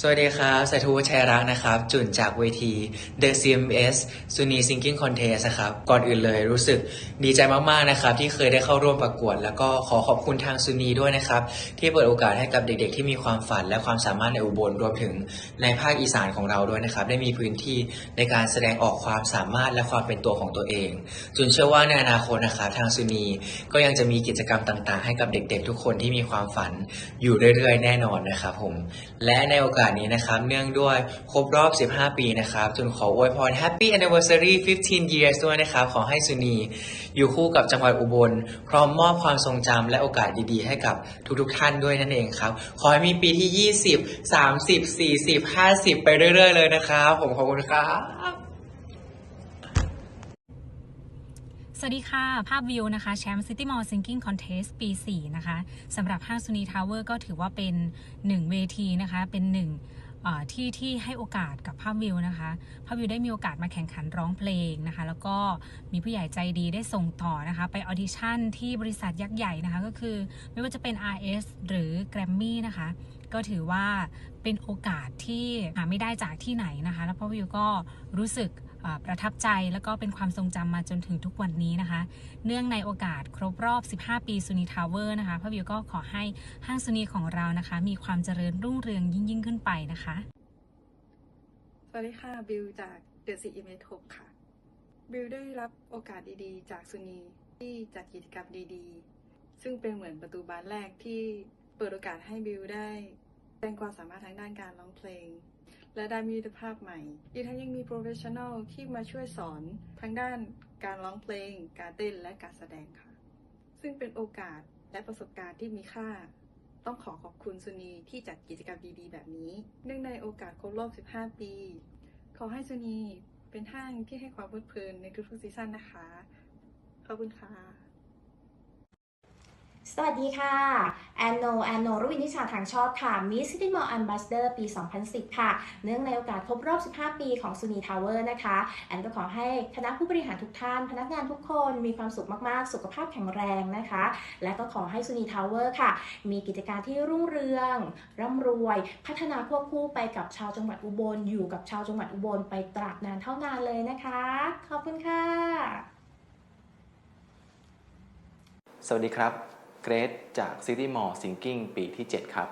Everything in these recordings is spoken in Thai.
สวัสดีครับสายทูชัยรักนะครับ จุนจากเวที The CMS ซูนี Singing Contest นะครับ ก่อนอื่นเลยรู้สึกดีใจมาก ๆ นะครับ ที่เคยได้เข้าร่วมประกวด แล้วก็ขอขอบคุณทางซูนีด้วยนะครับ ที่เปิดโอกาสให้กับเด็กๆ ที่มีความฝันและความสามารถในอุบลรวมถึงในภาคอีสานของเราด้วยนะครับ ได้มีพื้นที่ในการแสดงออกความสามารถและความเป็นตัวของตัวเอง จุนเชื่อว่าในอนาคตนะครับทางซูนีก็ยังจะมีกิจกรรมต่าง ๆ ให้กับเด็ก ๆ ทุกคนที่มีความฝันอยู่เรื่อย ๆ แน่นอนนะครับผมและในโอกาสนี้นะครับ เนื่องด้วยครบรอบ 15 ปีนะครับจุนขออวยพร Happy Anniversary 15 years ด้วยนะครับ ขอให้สุนี อยู่คู่กับจังหวัดอุบล พร้อมมอบความทรงจำและโอกาสดีๆ ให้กับทุกๆท่านด้วยนั่นเองครับ ขอให้มีปีที่ 20 30 40 50 ไปเรื่อยๆ เลยนะครับ ผมขอบคุณครับ สวัสดีค่ะ ภาพวิวนะคะแชมป์ City Mall Singing Contest ปี 4 นะคะสำหรับห้างซูนีทาวเวอร์ก็ถือว่าเป็นหนึ่งเวทีนะคะ เป็นหนึ่งที่ที่ให้โอกาสกับภาพวิวนะคะ ภาพวิวได้มีโอกาสมาแข่งขันร้องเพลงนะคะ แล้วก็มีผู้ใหญ่ใจดีได้ส่งต่อนะคะ ไปออดิชั่นที่บริษัทยักษ์ใหญ่นะคะ ก็คือไม่ว่าจะเป็น RS หรือ Grammy นะคะ ก็ถือว่าเป็นโอกาสที่หาไม่ได้จากที่ไหนนะคะ แล้วพ่อวิวก็รู้สึกประทับใจแล้วก็เป็นความทรงจำมาจนถึงทุกวันนี้นะคะ เนื่องในโอกาสครบรอบ 15 ปีซูนีทาวเวอร์นะคะพ่อวิวก็ขอให้ห้างซูนีของเรานะคะ มีความเจริญรุ่งเรืองยิ่งยิ่งขึ้นไปนะคะ สวัสดีค่ะ บิวจาก The c e m 6ค่ะ บิวได้รับโอกาสดีๆ จากซุนีที่จัดกิจกรรมดีๆ ซึ่งเป็นเหมือนประตูบานแรกที่ เปิดโอกาสให้บิวได้แสดงความสามารถทางด้านการร้องเพลง และได้มีมิตรภาพใหม่ อีกทั้งยังมีโปรเฟชชั่นอลที่มาช่วยสอนทางด้านการร้องเพลง การเต้นและการแสดงค่ะ ซึ่งเป็นโอกาสและประสบการณ์ที่มีค่า ต้องขอขอบคุณซุนีที่จัดกิจกรรมดีๆ แบบนี้ เนื่องในโอกาสครบรอบ 15 ปี ขอให้ซุนีเป็นห้างที่ให้ความเพลิดเพลินในทุกๆซีซั่นนะคะ ขอบคุณค่ะ สวัสดีค่ะ แอนโน แอนโนรุวินิชาทางชอบค่ะ มิสซิตี้มอล l อันบัสเดอร์ปี 2010 ค่ะ เนื่องในโอกาสครบรอบ 15 ปีของซูนีทาวเวอร์นะคะ แอนก็ขอให้คณะผู้บริหารทุกท่าน พนักงานทุกคนมีความสุขมาก ๆ สุขภาพแข็งแรงนะคะ และก็ขอให้ซูนีทาวเวอร์ค่ะ มีกิจการที่รุ่งเรือง ร่ำรวย พัฒนาควบคู่ไปกับชาวจังหวัดอุบล อยู่กับชาวจังหวัดอุบลไปตราบนานเท่านานเลยนะคะ ขอบคุณค่ะ สวัสดีครับ เกรซจาก City Mall Singing ปีที่ 7 ครับ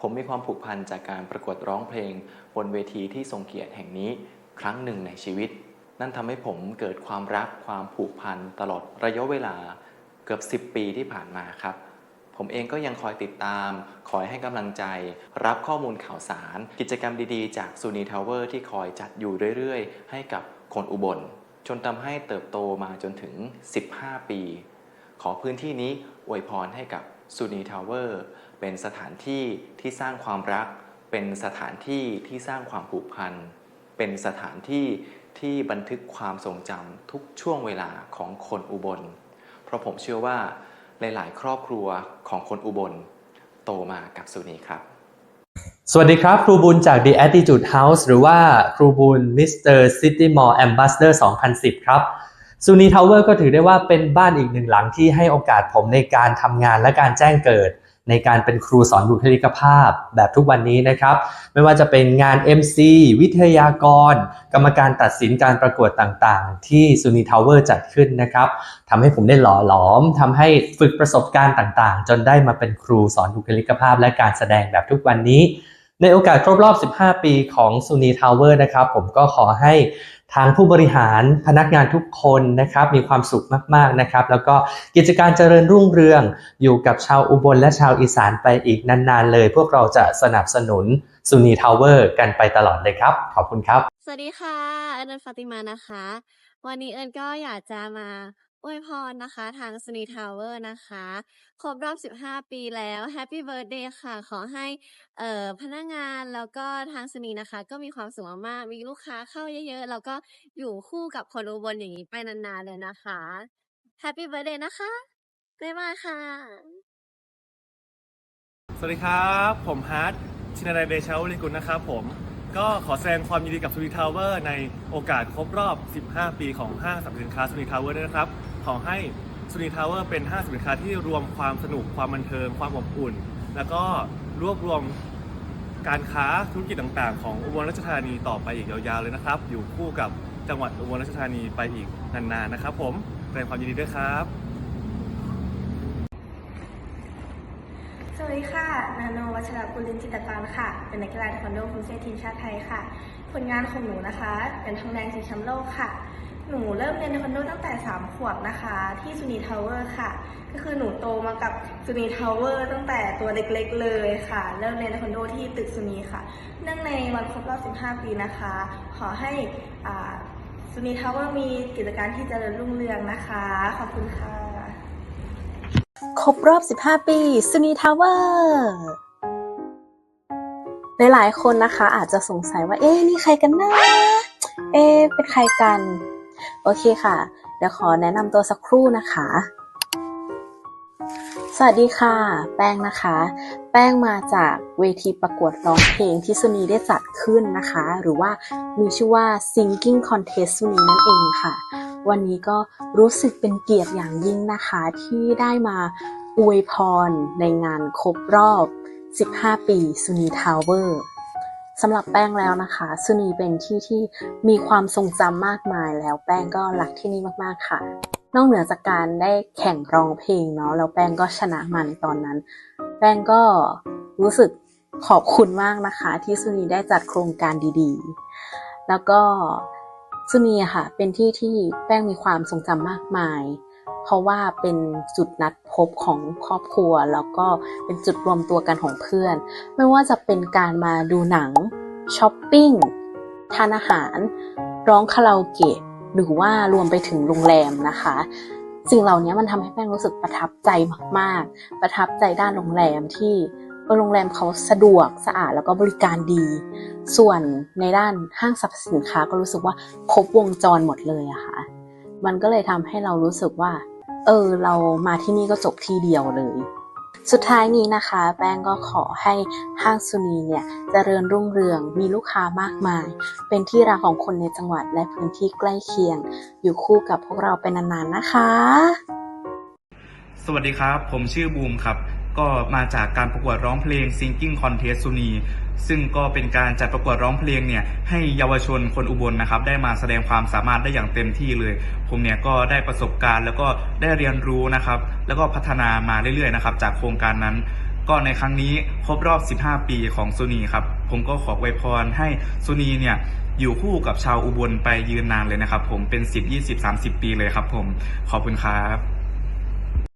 ผมมีความผูกพันจากการประกวดร้องเพลง บนเวทีที่ทรงเกียรติแห่งนี้ครั้งหนึ่งในชีวิต นั่นทำให้ผมเกิดความรักความผูกพันตลอดระยะเวลาเกือบ 10 ปีที่ผ่านมาครับ ผมเองก็ยังคอยติดตาม คอยให้กำลังใจ รับข้อมูลข่าวสาร กิจกรรมดีๆ จากซูนีทาวเวอร์ที่คอยจัดอยู่เรื่อยๆ ให้กับคนอุบล จนทำให้เติบโตมาจนถึง 15 ปี ขอพื้นที่นี้อวยพรให้กับซูนีทาวเวอร์เป็นสถานที่ที่สร้างความรัก เป็นสถานที่ที่สร้างความผูกพัน เป็นสถานที่ที่บันทึกความทรงจำทุกช่วงเวลาของคนอุบล เพราะผมเชื่อว่าหลาย ๆ ครอบครัวของคนอุบล โตมากับซูนีครับ สวัสดีครับ ครูบุญจาก The Attitude House หรือว่าครูบุญ Mr. City Mall Ambassador 2010 ครับ ซูนีทาวเวอร์ก็ถือได้ว่าเป็นบ้านอีกหนึ่งหลังที่ให้โอกาสผมในการทำงานและการแจ้งเกิด ในการเป็นครูสอนบุคลิกภาพแบบทุกวันนี้นะครับ ไม่ว่าจะเป็นงาน MC วิทยากร กรรมการตัดสินการประกวดต่างๆ ที่ซูนีทาวเวอร์จัดขึ้นนะครับทำให้ผมได้หล่อหลอมทำให้ฝึกประสบการณ์ต่างๆ จนได้มาเป็นครูสอนบุคลิกภาพ และการแสดงแบบทุกวันนี้ ในโอกาสครบรอบ 15 ปีของซูนีทาวเวอร์นะครับ ผมก็ขอให้ทางผู้บริหารพนักงานทุกคนนะครับมีความสุขมากๆนะครับ แล้วก็กิจการเจริญรุ่งเรืองอยู่กับชาวอุบลและชาวอีสานไปอีกนานๆเลย พวกเราจะสนับสนุนซูนีทาวเวอร์กันไปตลอดเลยครับ ขอบคุณครับ สวัสดีค่ะ เอิญฟาติมานะคะ วันนี้เอิญก็อยากจะมา อวยพรนะคะทางสนีทาวเวอร์นะคะ ครบรอบ 15 ปีแล้วแฮปปี้เบิร์ดเดย์ค่ะ ขอให้เอ่อพนักงานแล้วก็ทางสนีนะคะ ก็มีความสุขมากๆมีลูกค้าเข้าเยอะๆ แล้วก็อยู่คู่กับคนอุบลอย่างนี้ไปนานๆเลยนะคะแฮปปี้เบิร์ดเดย์นะคะบ๊ายบายค่ะ สวัสดีครับ ผมฮาร์ดชินาไดเดชาวลิกุลนะครับผมก็ขอแสดงความยินดีกับซูนิทาวเวอร์ในโอกาสครบรอบ 15 ปีของห้างสรรพสินค้าซูนิทาวเวอร์ด้วยนะครับ ขอให้ซูนิทาวเวอร์เป็นห้างสินค้าที่รวมความสนุกความบันเทิงความอบอุ่น แล้วก็รวบรวมการค้าธุรกิจต่างๆ ของอุบลราชธานีต่อไปอีกยาวๆเลยนะครับ อยู่คู่กับจังหวัดอุบลราชธานีไปอีกนานๆนะครับ ผมแสดงความยินดีด้วยครับ สวัสดีค่ะ นาโนวัชรกุลินจิตรกรค่ะ เป็นนักกีฬาเทควันโดคุณเซทีมชาติไทยค่ะ ผลงานของหนูนะคะ เป็นทองแดงชิงแชมป์โลกค่ะ หนูเริ่มเรียนเทควันโดตั้งแต่ 3 ขวบนะคะ ที่ซูนีทาวเวอร์ค่ะ ก็คือหนูโตมากับซูนีทาวเวอร์ตั้งแต่ตัวเล็กๆเลยค่ะ เริ่มเรียนเทควันโดที่ตึกซูนีค่ะ เนื่องในวันครบรอบ 15 ปีนะคะ ขอให้ซูนีทาวเวอร์มีกิจการที่เจริญรุ่งเรืองนะคะ ขอบคุณค่ะ ครบรอบ 15 ปีซูนีทาวเวอร์หลายๆคนนะคะอาจจะสงสัยว่า เอ๊ะนี่ใครกันนะ เอ๊ะเป็นใครกัน โอเคค่ะ เดี๋ยวขอแนะนำตัวสักครู่นะคะ สวัสดีค่ะ แป้งนะคะ แป้งมาจากเวทีประกวดร้องเพลงที่ซุนีได้จัดขึ้นนะคะ หรือว่ามีชื่อว่า Singing Contest ซุนีนั่นเองค่ะ วันนี้ก็รู้สึกเป็นเกียรติอย่างยิ่งนะคะที่ได้มาอวยพรในงานครบรอบ 15 ปีซุนีทาวเวอร์ สำหรับแป้งแล้วนะคะซุนีเป็นที่ที่มีความทรงจำมากมายแล้วแป้งก็รักที่นี่มากๆค่ะ นอกเหนือจากการได้แข่งร้องเพลงเนาะแล้วแป้งก็ชนะมาในตอนนั้น แป้งก็รู้สึกขอบคุณมากนะคะ ที่ซุนีได้จัดโครงการดีๆ แล้วก็ซุนีอะค่ะ เป็นที่ที่แป้งมีความทรงจำมากมาย เพราะว่าเป็นจุดนัดพบของครอบครัว แล้วก็เป็นจุดรวมตัวกันของเพื่อน ไม่ว่าจะเป็นการมาดูหนังช้อปปิ้งทานอาหาร ร้องคาราโอเกะหรือว่ารวมไปถึงโรงแรมนะคะสิ่งเหล่านี้มันทำให้แป้งรู้สึกประทับใจมาก ๆ ประทับใจด้านโรงแรมที่โรงแรมเขาสะดวกสะอาดแล้วก็บริการดี ส่วนในด้านห้างสรรพสินค้าก็รู้สึกว่าครบวงจรหมดเลยอะค่ะ มันก็เลยทำให้เรารู้สึกว่า เออเรามาที่นี่ก็จบที่เดียวเลย สุดท้ายนี้นะคะ แป้งก็ขอให้ห้างซุนีเนี่ยเจริญรุ่งเรืองมีลูกค้ามากมาย เป็นที่รักของคนในจังหวัดและพื้นที่ใกล้เคียง อยู่คู่กับพวกเราไปนนานๆนะคะ สวัสดีครับ ผมชื่อบูมครับ ก็มาจากการประกวดร้องเพลง Singing Contest สุนีซึ่งก็เป็นการจัดประกวดร้องเพลงเนี่ยให้เยาวชนคนอุบลนะครับ ได้มาแสดงความสามารถได้อย่างเต็มที่เลย ผมเนี่ยก็ได้ประสบการณ์แล้วก็ได้เรียนรู้นะครับ แล้วก็พัฒนามาเรื่อยๆนะครับ จากโครงการนั้น ก็ในครั้งนี้ครบรอบ 15 ปีของซูนีครับ ผมก็ขอไวยพรให้ซูนีเนี่ยอยู่คู่กับชาวอุบลไปยืนนานเลยนะครับ ผมเป็น 10 20 30 ปีเลยครับ ผมขอบคุณครับ